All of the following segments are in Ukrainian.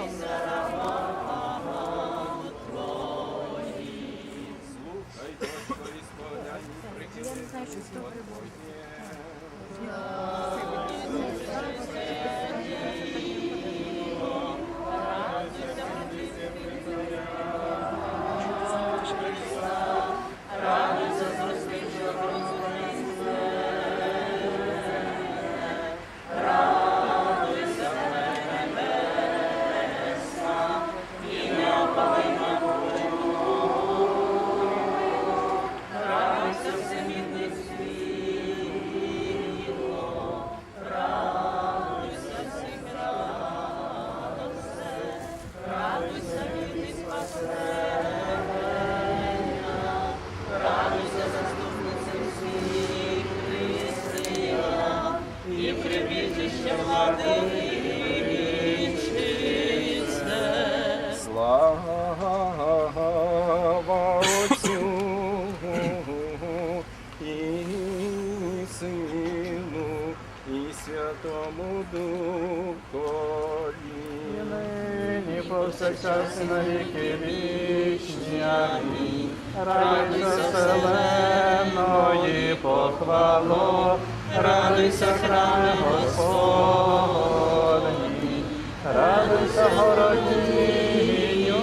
Слухай, не знаю, прихили Господнє. Слава і на віки вічні. Амінь. Радуйся, вселенної похвало, радуйся, храме Господній, радуйся, городінню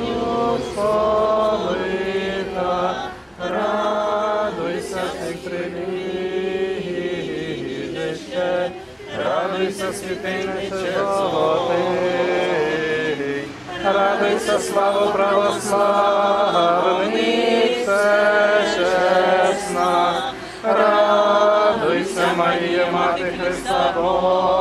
сповита, радуйся, тих прибіжище, радуйся, святилище золотий, радуйся, слава православниця чесна, радуйся, Марія, Мати Христа Бога,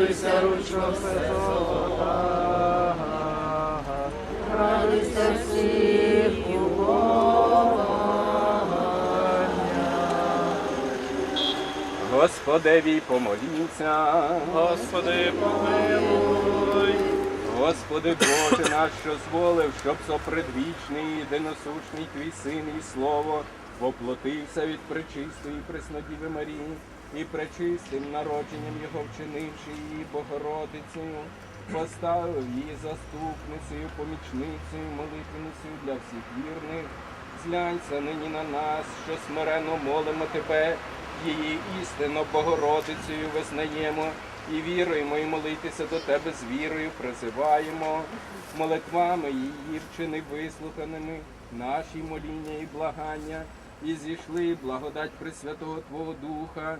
радуйся, ручко Святого, радуйся всіх уповання. Господеві помоліться. Господи, помилуй, Господи Боже наш, що зволив, щоб сопредвічний, єдиносушний твій син і слово воплотився від пречистої Преснодіви Марії і пречистим народженням його вчинивши її Богородицею, поставив її заступницею, помічницею, молитвеницею для всіх вірних. Зглянься нині на нас, що смиренно молимо тебе, її істинно Богородицею визнаємо і віруємо, і молитися до тебе з вірою призиваємо, молитвами її вчини вислуханими, наші моління і благання, і зійшли благодать Пресвятого Твого Духа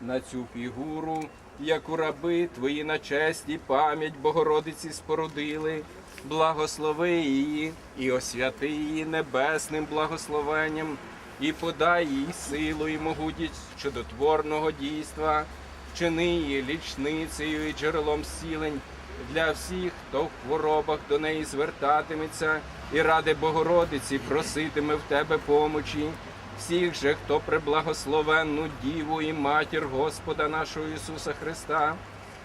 на цю фігуру, яку раби твої на честь і пам'ять Богородиці спорудили. Благослови її і освяти її небесним благословенням, і подай їй силу і могутність чудотворного дійства, вчини її лічницею і джерелом зцілень для всіх, хто в хворобах до неї звертатиметься, і ради Богородиці проситиме в тебе помочі. Всіх же, хто преблагословенну Діву і матір Господа нашого Ісуса Христа,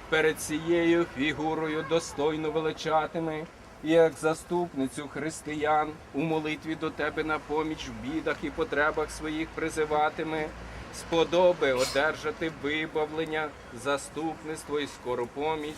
перед цією фігурою достойно величатиме, і як заступницю християн у молитві до тебе на поміч в бідах і потребах своїх призиватиме, сподоби одержати вибавлення, заступництво і скору поміч,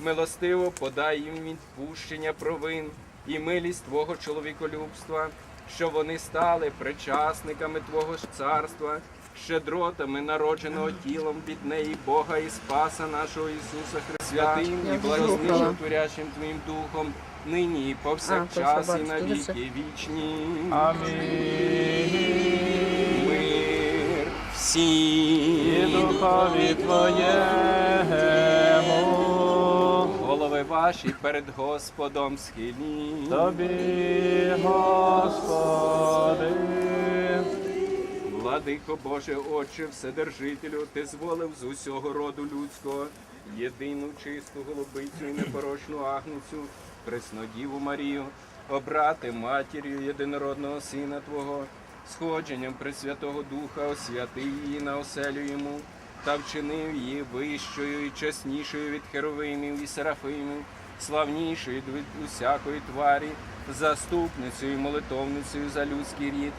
милостиво подай їм відпущення провин і милість Твого чоловіколюбства, що вони стали причасниками Твого ж царства, щедротами народженого тілом від неї Бога і Спаса нашого Ісуса Христа, святим і благословенним творящим Твоїм Духом, нині і повсякчас і на віки вічні. Амінь. Мир І всім. духові Твоєму, Голови ваші перед Господом схилі. Тобі, Господи. Владико Боже, Отче, Вседержителю, ти зволив з усього роду людського єдину чисту голубицю і непорочну агницю, Преснодіву Марію, обрати матір'ю єдинородного Сина Твого, сходженням Пресвятого Духа, освяти її на оселю йому, та вчинив її вищою і чеснішою від херовимів і серафимів, славнішою від усякої тварі, заступницею і молитовницею за людський рід,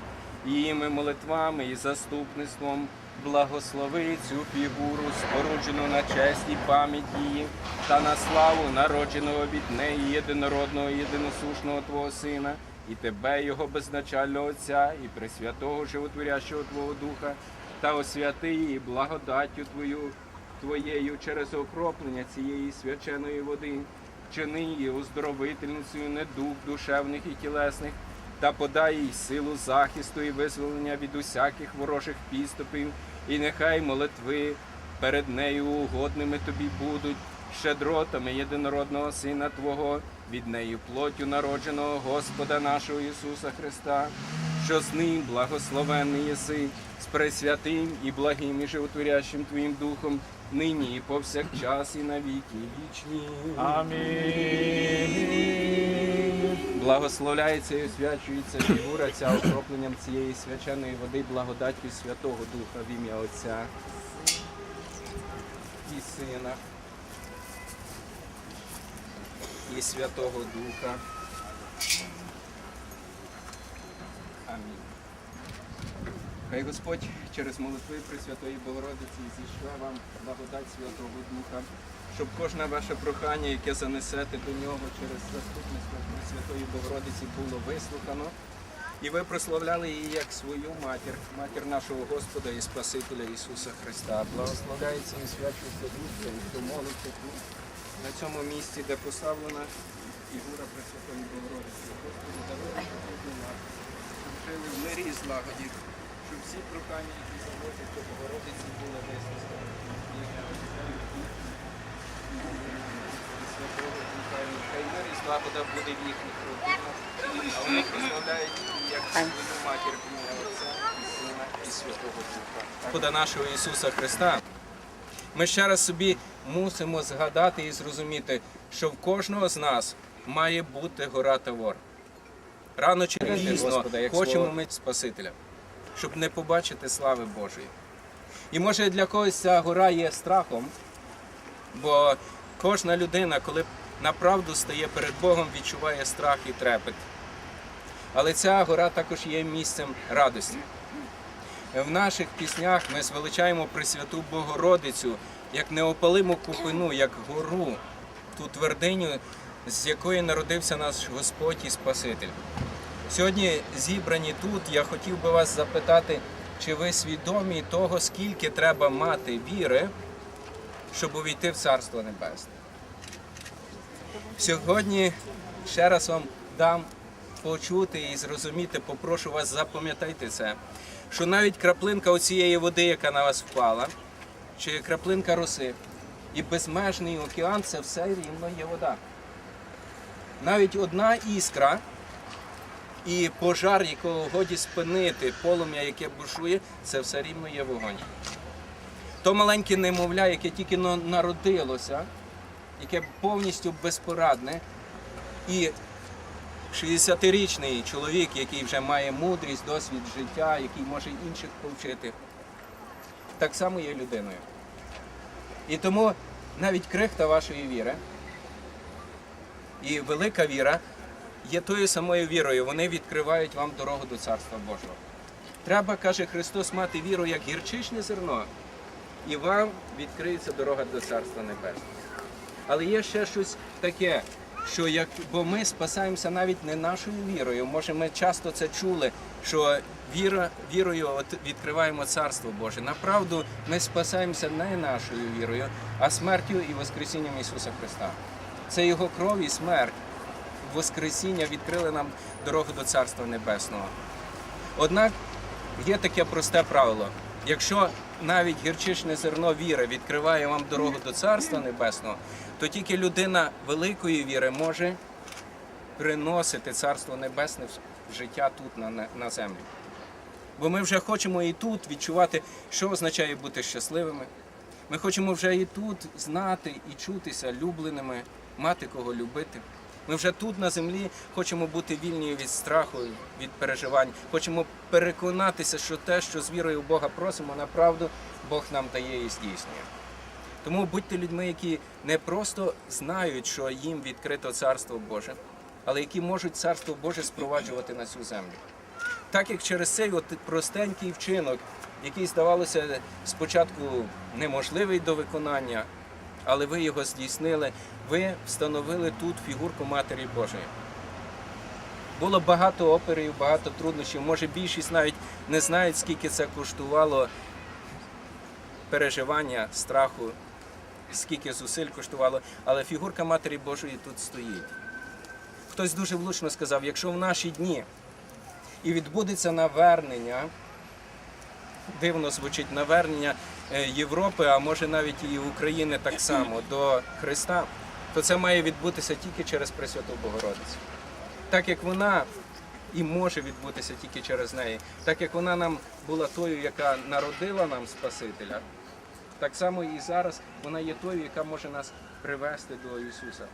їїми молитвами і заступництвом благослови цю фігуру, споруджену на честь і пам'ять її, та на славу народженого від неї єдинородного єдиносушного Твого Сина, і тебе, Його безначального Отця, і Пресвятого Животворящого Твого Духа, та освяти її благодаттю Твою, Твоєю через окроплення цієї свяченої води, вчини її оздоровительницею недуг душевних і тілесних, та подай їй силу захисту і визволення від усяких ворожих підступів, і нехай молитви перед нею угодними тобі будуть, щедротами єдинородного Сина Твого, від неї плоттю народженого Господа нашого Ісуса Христа, що з ним благословенний єси, з пресвятим і благим і животворящим Твоїм Духом, нині і повсякчас, і на віки вічні. Амінь. Благословляється і освячується фігура ця окропленням цієї свяченої води благодаттю Святого Духа в ім'я Отця і Сина і Святого Духа. Амінь. Хай Господь через молитви Пресвятої Богородиці зійшла вам благодать Святого Духа, щоб кожне ваше прохання, яке занесете до нього через заступництво Пресвятої Богородиці, було вислухано. І ви прославляли її як свою матір, матір нашого Господа і Спасителя Ісуса Христа. Благословляється і свячується душа, і хто молиться тут, на цьому місці, де поставлена фігура Пресвятої Богородиці. Господи, даруй жили в мирі і злагоді, щоб всі прохання, які заводять до Богородиці, були вислухані. В ім'я Отця і Сина, і Святого. І Хай мир і злагода буде в їхніх родинах, а вони прославляють як свою матір Отця і Сина і Святого Духа. Господа нашого Ісуса Христа. Ми ще раз собі мусимо згадати і зрозуміти, що в кожного з нас має бути гора Тавор. Рано чи пізно хочемо ми Спасителя, щоб не побачити слави Божої. І може для когось ця гора є страхом, бо кожна людина, коли направду стає перед Богом, відчуває страх і трепет. Але ця гора також є місцем радості. В наших піснях ми звеличаємо Пресвяту Богородицю як неопалиму купину, як гору, ту твердиню, з якої народився наш Господь і Спаситель. Сьогодні зібрані тут, я хотів би вас запитати, чи ви свідомі того, скільки треба мати віри, щоб увійти в Царство Небесне. Сьогодні ще раз вам дам почути і зрозуміти, попрошу вас, запам'ятайте це, що навіть краплинка оцієї води, яка на вас впала, чи краплинка роси, і безмежний океан це все рівно є вода. Навіть одна іскра і пожар, якого годі спинити, полум'я, яке бушує, це все рівно є вогонь. То маленьке немовля, яке тільки народилося, яке повністю безпорадне, і 60-річний чоловік, який вже має мудрість, досвід життя, який може інших повчити, так само є людиною. І тому навіть крихта вашої віри і велика віра є тою самою вірою. Вони відкривають вам дорогу до Царства Божого. Треба, каже Христос, мати віру як гірчичне зерно, і вам відкриється дорога до Царства Небесного. Але є ще щось таке, що як, бо ми спасаємося навіть не нашою вірою. Може, ми часто це чули, що віра, вірою відкриваємо Царство Боже. Направду ми спасаємося не нашою вірою, а смертю і Воскресінням Ісуса Христа. Це Його кров і смерть, Воскресіння відкрили нам дорогу до Царства Небесного. Однак є таке просте правило. Якщо навіть гірчичне зерно віри відкриває вам дорогу до Царства Небесного, то тільки людина великої віри може приносити Царство Небесне в життя тут на, на, землі. Бо ми вже хочемо і тут відчувати, що означає бути щасливими. Ми хочемо вже і тут знати і чутися любленими, мати кого любити. Ми вже тут на землі хочемо бути вільні від страху, від переживань. Хочемо переконатися, що те, що з вірою в Бога просимо, на правду Бог нам дає і здійснює. Тому будьте людьми, які не просто знають, що їм відкрито царство Боже, але які можуть царство Боже спроваджувати на цю землю. Так як через цей от простенький вчинок, який здавалося спочатку неможливий до виконання, але ви його здійснили, ви встановили тут фігурку Матері Божої. Було багато оперів, багато труднощів. Може, більшість навіть не знають, скільки це коштувало переживання, страху, скільки зусиль коштувало, але фігурка Матері Божої тут стоїть. Хтось дуже влучно сказав, якщо в наші дні і відбудеться навернення, дивно звучить навернення Європи, а може навіть і України так само до Христа, то це має відбутися тільки через Пресвяту Богородицю. Так як вона і може відбутися тільки через неї, так як вона нам була тою, яка народила нам Спасителя, так само і зараз вона є тою, яка може нас привести до Ісуса.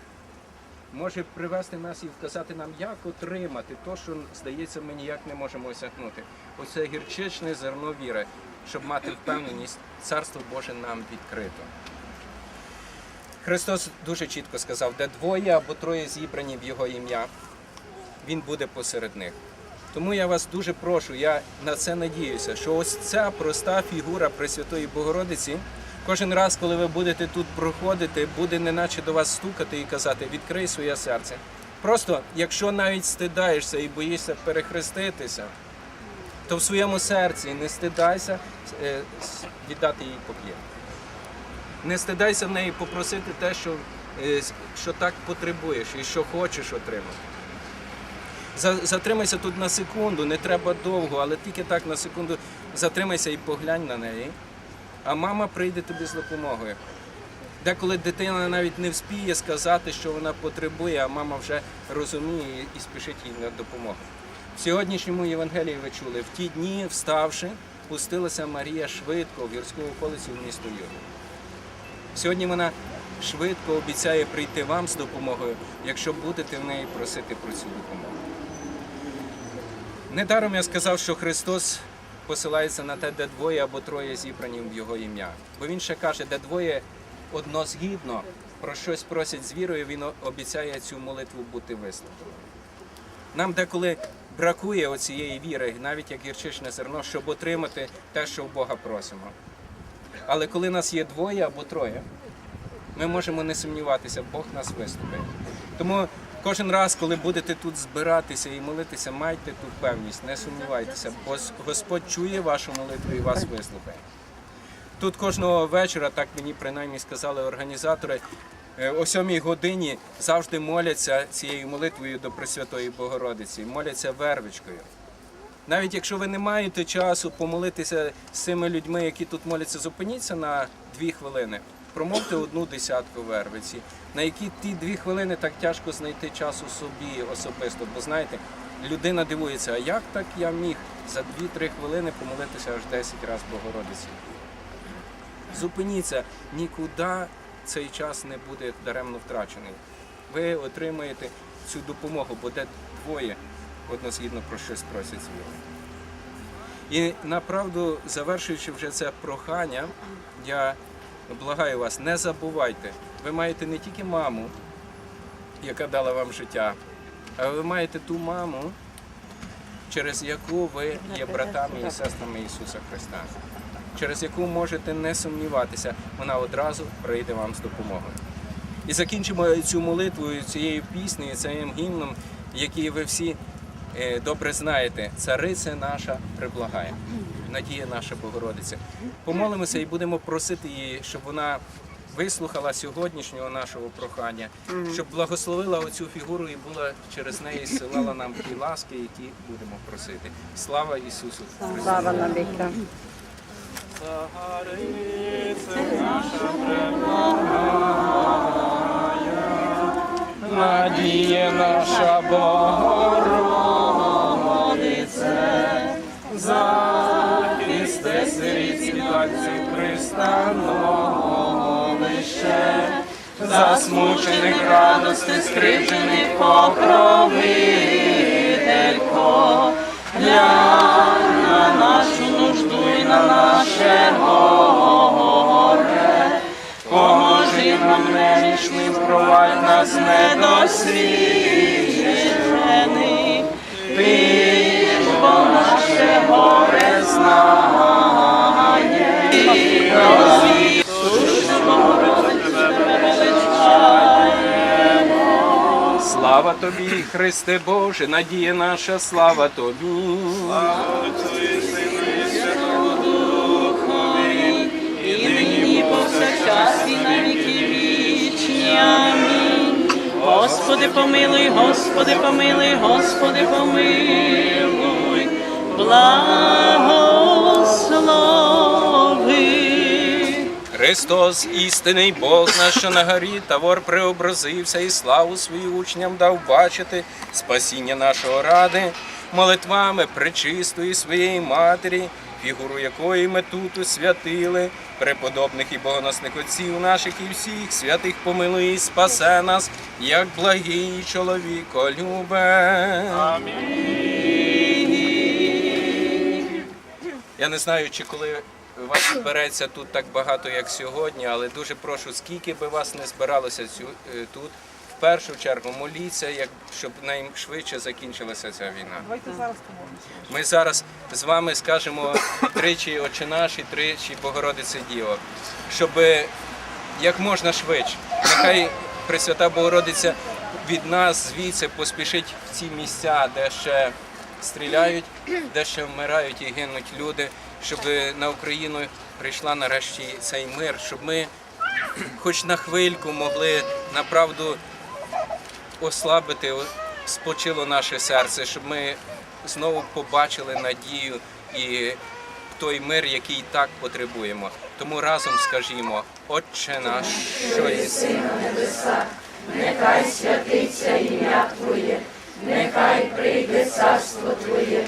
Може привести нас і вказати нам, як отримати те, що, здається, ми ніяк не можемо осягнути. Оце гірчичне зерно віри, щоб мати впевненість, Царство Боже нам відкрито. Христос дуже чітко сказав, де двоє або троє зібрані в Його ім'я, Він буде посеред них. Тому я вас дуже прошу, я на це надіюся, що ось ця проста фігура Пресвятої Богородиці, кожен раз, коли ви будете тут проходити, буде неначе до вас стукати і казати, відкрий своє серце. Просто, якщо навіть стидаєшся і боїшся перехреститися, то в своєму серці не стидайся е, віддати їй поклін. Не стидайся в неї попросити те, що, е, що так потребуєш і що хочеш отримати. Затримайся тут на секунду, не треба довго, але тільки так на секунду затримайся і поглянь на неї. А мама прийде тобі з допомогою. Деколи дитина навіть не вспіє сказати, що вона потребує, а мама вже розуміє і спішить їй на допомогу. В сьогоднішньому Євангелії ви чули, в ті дні, вставши, пустилася Марія швидко в гірську околицю в місто Юру. Сьогодні вона швидко обіцяє прийти вам з допомогою, якщо будете в неї просити про цю допомогу. Недаром я сказав, що Христос посилається на те, де двоє або троє зібрані в Його ім'я. Бо Він ще каже, де двоє однозгідно про щось просять з вірою, Він обіцяє цю молитву бути вислуханою. Нам деколи бракує оцієї віри, навіть як гірчичне зерно, щоб отримати те, що в Бога просимо. Але коли нас є двоє або троє, ми можемо не сумніватися, Бог нас вислухає. Тому кожен раз, коли будете тут збиратися і молитися, майте ту певність, не сумнівайтеся, бо Господь чує вашу молитву і вас вислухає. Тут кожного вечора, так мені принаймні сказали організатори, е, о сьомій годині завжди моляться цією молитвою до Пресвятої Богородиці, моляться вервичкою. Навіть якщо ви не маєте часу помолитися з цими людьми, які тут моляться, зупиніться на дві хвилини. Промовте одну десятку вервиці, на які ті дві хвилини так тяжко знайти часу собі особисто. Бо знаєте, людина дивується, а як так я міг за 2-3 хвилини помолитися аж 10 разів Богородиці? Зупиніться, нікуди цей час не буде даремно втрачений. Ви отримаєте цю допомогу, бо де двоє однозгідно про щось просять з. І направду, завершуючи вже це прохання, я благаю вас, не забувайте, ви маєте не тільки маму, яка дала вам життя, а ви маєте ту маму, через яку ви є братами і сестрами Ісуса Христа, через яку можете не сумніватися, вона одразу прийде вам з допомогою. І закінчимо цю молитву цією піснею, цим гімном, який ви всі е, добре знаєте. Цариця наша приблагає, надія наша Богородиця. Помолимося і будемо просити її, щоб вона вислухала сьогоднішнього нашого прохання, щоб благословила оцю фігуру і була через неї зсилала нам ті ласки, які будемо просити. Слава Ісусу Христу! Слава навіки. Царице наша преблагая, надія наша Богородице, танців пристаного засмучених радости, скривджених покровителько, глянь на нашу нужду і на наше горе, поможи нам немічним, провадь нас недосвідчених, ти, бо наше горе знає, Слава тобі, Христе Боже, надія наша, слава тобі. і нині, і повсякчас, і на віки вічні. Господи, помилуй, Господи, помилуй, Господи, помилуй, благослови. Христос, істинний Бог наш, що на горі Тавор преобразився і славу свою учням дав бачити спасіння нашого ради, молитвами пречистої своєї матері, фігуру якої ми тут освятили, преподобних і богоносних отців наших і всіх святих помилуй і спасе нас, як благий чоловіко любе. Я не знаю, чи коли вас збереться тут так багато, як сьогодні, але дуже прошу, скільки би вас не збиралося е, тут, в першу чергу моліться, як, щоб найшвидше закінчилася ця війна. Давайте зараз помолимося. Ми зараз з вами скажемо тричі Отче наш і тричі Богородице Діво, щоб як можна швидше. Нехай Пресвята Богородиця від нас звідси поспішить в ці місця, де ще стріляють, де ще вмирають і гинуть люди, щоб на Україну прийшла нарешті цей мир, щоб ми хоч на хвильку могли направду ослабити, спочило наше серце, щоб ми знову побачили надію і той мир, який так потребуємо. Тому разом скажімо, Отче наш, що єси. Нехай святиться ім'я Твоє, нехай прийде царство Твоє,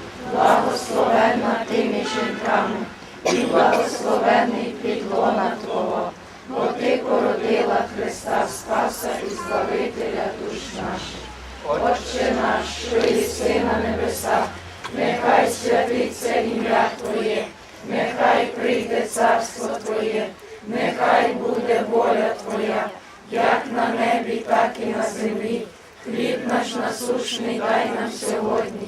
благословенна тими жінками, і благословений підлона Твого, бо Ти породила Христа Спаса і Збавителя душ наших. Отче наш, що єси на небесах, нехай святиться ім'я Твоє, нехай прийде царство Твоє, нехай буде воля Твоя, як на небі, так і на землі. Хліб наш насушний дай нам сьогодні,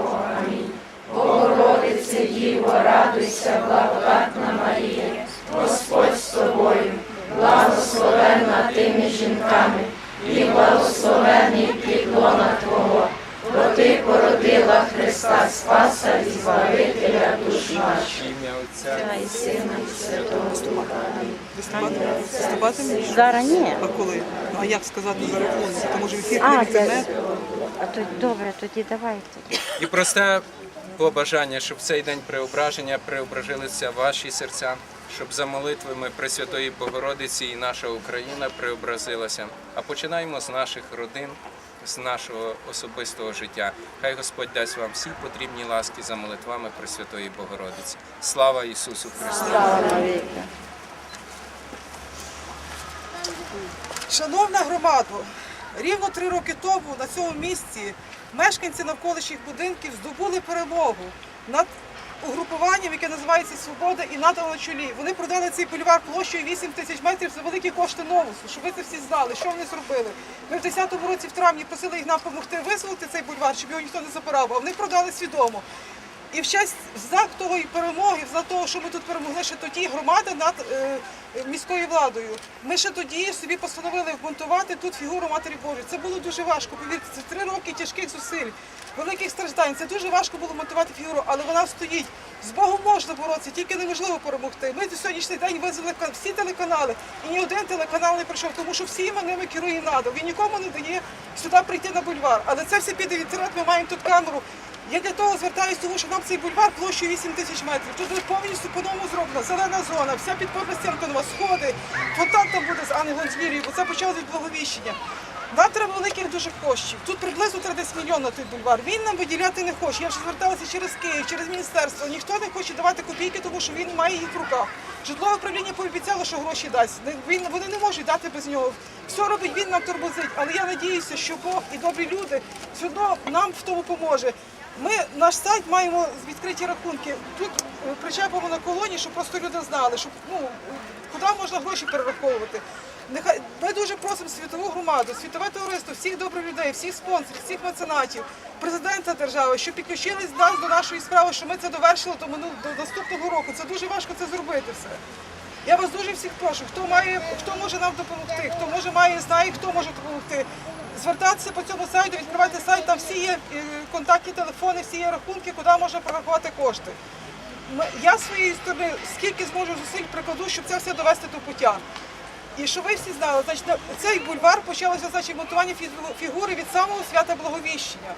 Діво, радуйся, благодатна Марія, Господь з тобою, благословенна тими жінками, і благословений підлона Твого, бо Ти породила Христа Спаса і Збавителя душ наших. Отця. І Сина, і Святого Духа. Зараз ні. А коли? Ну, а як сказати за рахунок? Тому що ефір А, інтернет. А то добре, тоді давайте. І просте побажання, щоб цей день преображення преображилися ваші серця, щоб за молитвами Пресвятої Богородиці і наша Україна преобразилася. А починаємо з наших родин, з нашого особистого життя. Хай Господь дасть вам всі потрібні ласки за молитвами Пресвятої Богородиці. Слава Ісусу Христу! Шановна громада, рівно три роки тому на цьому місці мешканці навколишніх будинків здобули перемогу над угрупуванням, яке називається Свобода і НАТО на чолі. Вони продали цей бульвар площею 8 тисяч метрів за великі кошти новусу, щоб ви це всі знали, що вони зробили. Ми в 10-му році в травні просили їх нам допомогти визволити цей бульвар, щоб його ніхто не забирав, а вони продали свідомо. І в честь знак того і перемоги, знак того, що ми тут перемогли ще тоді громади над е, міською владою. Ми ще тоді собі постановили вмонтувати тут фігуру Матері Божої. Це було дуже важко. Повірте, це три роки тяжких зусиль, великих страждань. Це дуже важко було монтувати фігуру, але вона стоїть. З Богом можна боротися, тільки неможливо перемогти. Ми до сьогоднішній день визвали всі телеканали, і ні один телеканал не прийшов, тому що всіма ними керує надо. Він нікому не дає сюди прийти на бульвар. Але це все піде в інтернет. Ми маємо тут камеру. Я для того звертаюся, тому що нам цей бульвар площею 8 тисяч метрів. Тут повністю по-новому зроблена, зелена зона, вся підпорна стінка сходи, фонтан там буде з ангелом з вірою, бо це почалось від благовіщення. Нам треба великих дуже коштів. Тут приблизно треба десь мільйон на той бульвар. Він нам виділяти не хоче. Я вже зверталася через Київ, через міністерство. Ніхто не хоче давати копійки, тому що він має їх в руках. Житлове управління пообіцяло, що гроші дасть. Він, вони не можуть дати без нього. Все робить він нам тормозить. Але я надіюся, що Бог і добрі люди все одно нам в тому поможе. Ми наш сайт маємо відкриті рахунки. Тут е, причепимо на колоні, щоб просто люди знали, щоб ну куди можна гроші перераховувати. Нехай ми дуже просимо світову громаду, світове товариство, всіх добрих людей, всіх спонсорів, всіх меценатів, президента держави, щоб підключились нас до нашої справи, що ми це довершили до мину до наступного року. Це дуже важко це зробити все. Я вас дуже всіх прошу, хто має, хто може нам допомогти, хто може має, знає, хто може допомогти. Звертатися по цьому сайту, відкривати сайт, там всі є е, контактні телефони, всі є рахунки, куди можна прорахувати кошти. Я з своєї сторони скільки зможу зусиль прикладу, щоб це все довести до пуття. І що ви всі знали, значить, цей бульвар почалося значить, монтування фігури від самого свята Благовіщення.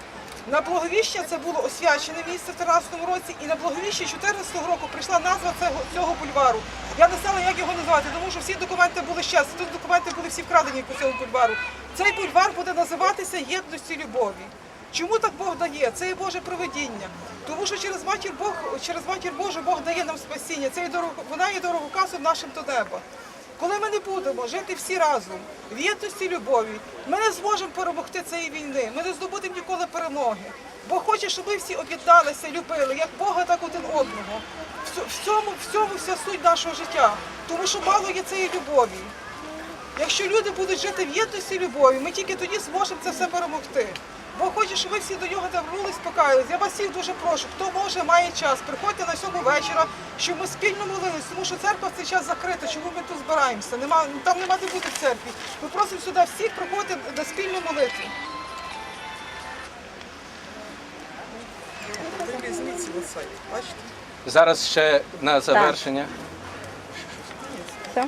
На Благовіщення це було освячене місце в 13 році, і на Благовіщення 14 року прийшла назва цього, цього бульвару. Я не знала, як його назвати, тому що всі документи були щас, тут документи були всі вкрадені по цьому бульвару. Цей бульвар буде називатися єдності любові. Чому так Бог дає? Це є Боже проведіння. Тому що через матір Бог, через матір Божу Бог дає нам спасіння. Це є дорого, вона є дороговказом нашим до неба. Коли ми не будемо жити всі разом в єдності любові, ми не зможемо перемогти цієї війни. Ми не здобудемо ніколи перемоги. Бог хоче, щоб ми всі об'єдналися, любили, як Бога, так один одного. В цьо- цьому, в цьому вся суть нашого життя. Тому що мало є цієї любові. Якщо люди будуть жити в єдності любові, ми тільки тоді зможемо це все перемогти. Бог хоче, щоб ви всі до нього вернулись, покаялись. Я вас всіх дуже прошу, хто може, має час, приходьте на сьому вечора, щоб ми спільно молились, тому що церква в цей час закрита. Чому ми тут збираємося? Нема, там нема де бути в церкві. Ми просимо сюди всіх приходити на спільну молитву. Візьміть цей бачите? Зараз ще на завершення. Все?